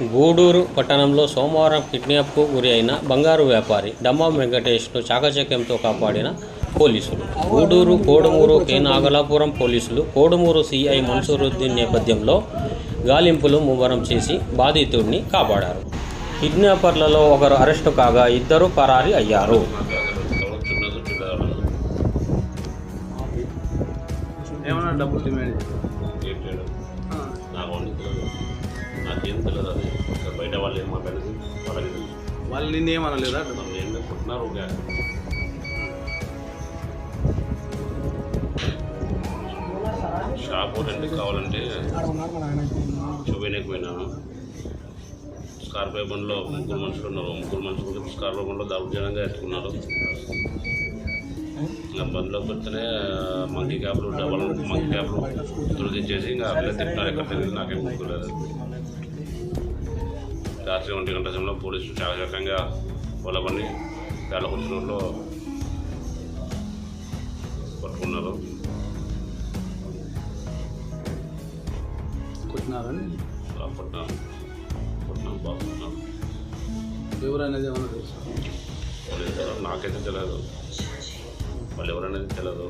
గూడూరు పట్టణంలో సోమవారం కిడ్నాప్కు గురి అయిన బంగారు వ్యాపారి దమ్మం వెంకటేష్ను చాకచక్యంతో కాపాడిన పోలీసులు. గూడూరు కోడుమూరు కే. నాగలాపురం పోలీసులు కోడుమూరు సిఐ మన్సూరుద్దీన్ నేపథ్యంలో గాలింపులు ముమ్మరం చేసి బాధితుడిని కాపాడారు. కిడ్నాపర్లలో ఒకరు అరెస్టు కాగా ఇద్దరు పరారీ అయ్యారు. ఏమన్నా డబ్బులు డిమాండ్ ఏం తెలియదు అది. ఇక్కడ బయట వాళ్ళు ఏం మాట్లాడేది? వాళ్ళకి తెలుసు. వాళ్ళు నిన్ను ఏమనలేదా నన్ను ఏం కొట్టినారు? ఒక షాప్ రెంట్ కావాలంటే చూపేనకి పోయినాను స్కార్పియో బండ్లో ముగ్గురు మనుషులు ఉన్నారు. ముగ్గురు మనుషులు స్కార్పియో బండ్లో దౌర్జన్యంగా ఎత్తుకున్నారు. ఇంకా బండ్లో పెడితేనే మంకీ క్యాబ్లు డబల్ మంకీ క్యాబ్లు తొలగించేసి ఇంకా అక్కడే తిప్పినారు ఎక్కడ తెలియదు నాకేం గుర్తులేదు రాత్రి ఒంటి గంట సమయంలో పోలీసులు చాలా రకంగా పొలబడి వచ్చిన ఊళ్ళో పట్టుకున్నారు. కొట్టినారని అలా పట్టినాం పట్టినాం బాగున్నాం ఏమన్నా తెలుసు? నాకైతే తెలియదు. వాళ్ళు ఎవరనేది తెలియదు.